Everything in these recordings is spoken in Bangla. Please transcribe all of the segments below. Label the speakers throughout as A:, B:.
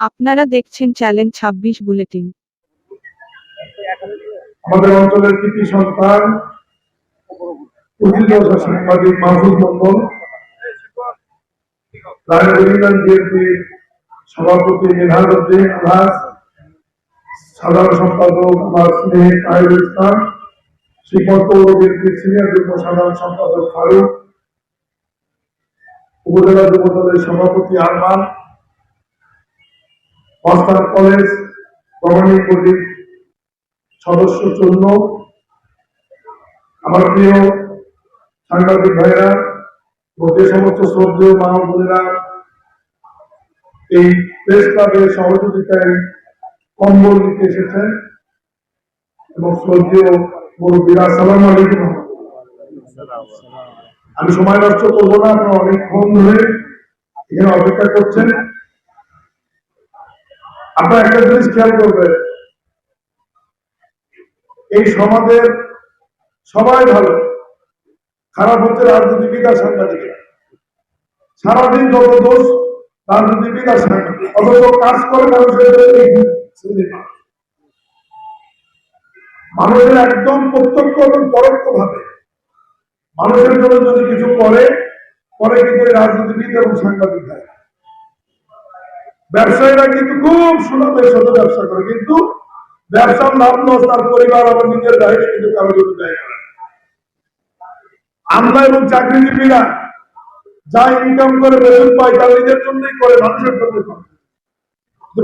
A: আপনারা দেখছেন চ্যালেঞ্জ ছাব্বিশ বুলেটিন।
B: আমাদের অঞ্চলের কৃতি সন্তান সাংবাদিক মাহফুজ মন্ডল সভাপতি মেধারুদ্দিন আলাস সাধারণ সম্পাদক আমার স্নেহ ইসলাম সিনিয়র যুগ্ম সাধারণ সম্পাদক ফারুক, উপজেলা যুব সভাপতি আরমান মাস্টার কলেজ গভর্নিং সদস্য চূর্ণ। আমার প্রিয় সাংবাদিক ভাইরা যে সমস্ত শ্রদ্ধেয় মা বোনেরা, এই প্রেস ক্লাবের সহযোগিতায় কম্বল নিতে এসেছেন এবং শ্রদ্ধেয় মুরব্বীরা সালাম আলাইকুম। আমি সময় নষ্ট করব না, আপনারা অনেকক্ষণ ধরে এখানে অপেক্ষা করছেন। আপনারা একটা জিনিস খেয়াল করবেন। এই সমাজের সবাই ভালো, খারাপ হচ্ছে রাজনীতিবিদ আর সাংবাদিকেরা সারাদিন যত দোষ রাজনীতিবিদ আর সাংবাদিক অথচ কাজ করে মানুষের। মানুষের একদম প্রত্যক্ষ এবং পরোক্ষ ভাবে মানুষের জন্য যদি কিছু করে পরে কিন্তু রাজনীতিবিদ এবং সাংবাদিক ব্যবসায়ীরা কিন্তু খুব সুনামের সাথে ব্যবসা করে, কিন্তু ব্যবসার লাভ লস তার পরিবার আবার নিজের বাইরে কিন্তু কারও জন্য দেয় না। আমরা এবং চাকরিজীবীরা যা ইনকাম করে বেতন পায় তার নিজের জন্যই করে, মানুষের জন্য করে।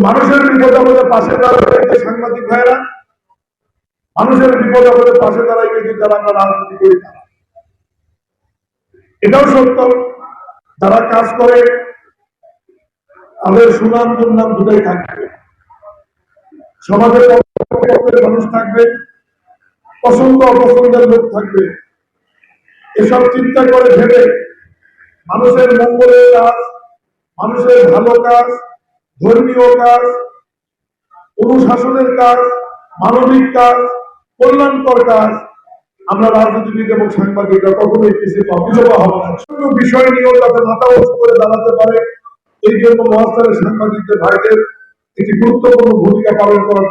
B: মানুষের বিপদ আপদে পাশে দাঁড়ায় সাংবাদিক ভাইরা মানুষের বিপদ আপদে পাশে দাঁড়ায় কিন্তু যারা আমরা রাজনীতি করি তারা। এটাও সত্য, যারা কাজ করে তাদের সুনাম দুর্নাম দুটাই থাকবে। সমাজের মানুষ থাকবে পছন্দ অপছন্দের লোক থাকবে। এসব চিন্তা করে ভেবে মানুষের মঙ্গলের কাজ, মানুষের ভালো কাজ, ধর্মীয় কাজ, অনুশাসনের কাজ, মানবিক কাজ, কল্যাণকর কাজ আমরা রাজনীতিবিদ এবং সাংবাদিকরা কখনোই পিছিয়ে হব না। বিষয় নিয়েও যাতে মাথা উঁচু করে দাঁড়াতে পারে। এই জন্য সাংবাদিকদের ভাইদের একটি গুরুত্বপূর্ণ ভূমিকা পালন করার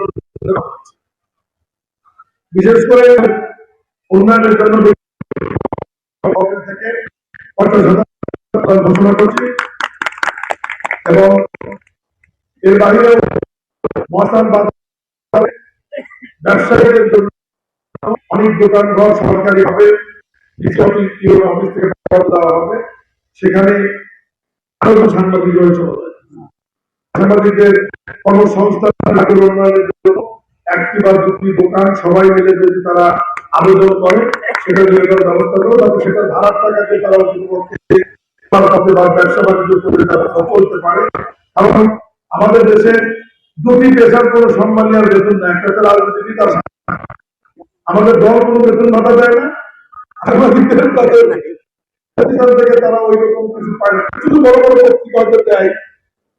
B: বিশেষ করে উন্নয়নের জন্য ঘোষণা করছি এবং এর বাইরে মহাস্থান ব্যবসায়ীদের জন্য অনেক দোকান ঘর সরকারি হবে অফিস থেকে দেওয়া হবে। সেখানে দোকান সবাই মিলে যদি তারা আবেদন করে ব্যবসা বাণিজ্য করতে পারে। কারণ আমাদের দেশে দুটি পেশার কোনো সম্মান আর বেতন না একটা রাজনীতিবিদ আমাদের দল কোনো বেতন ভাতা দেয় না। তাদের প্রতিষ্ঠান থেকে তারা ওই রকম কিছু পায় না। শুধু বড় বড় পত্রিকা হয়তো দেয়,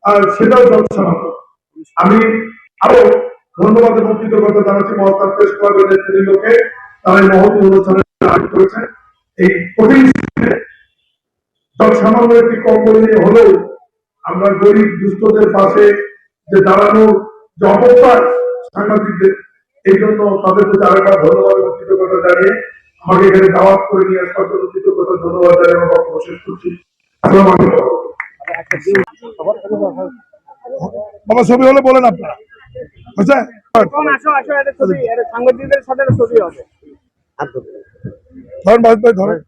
B: আর সেটাও যথেষ্ট আমি আরও ধন্যবাদ এবং জানাচ্ছি মহাত্মা প্রেস ক্লাবের নেতৃত্বকে তারা এই মহৎ অনুষ্ঠানে আয়োজন করেছে এই কঠিন সময়ে একটি কম্বল হলেও আমরা গরিব, দুস্থদের পাশে যে দাঁড়ানোর যে অবস্থান সাংবাদিকদের, এই জন্য তাদের প্রতি আরেকবার ধন্যবাদ এবং কৃতজ্ঞতা জানিয়ে আমাকে এখানে দাওয়াত করে নিয়ে আসার জন্য কৃতজ্ঞতা ধন্যবাদ জানিয়ে আমার বক্তব্য শেষ করছি। বাবা ছবি হলে বলেন আপনারা। বুঝছেন
C: এখন আসো আসো এটা ছবি এটা সাংবাদিকদের সাথে ছবি হবে।
B: ধরেন ভাই ভাই ধরেন।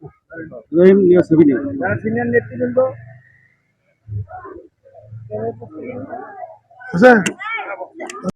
C: যারা সিনিয়র নেতৃবৃন্দ
B: বুঝছেন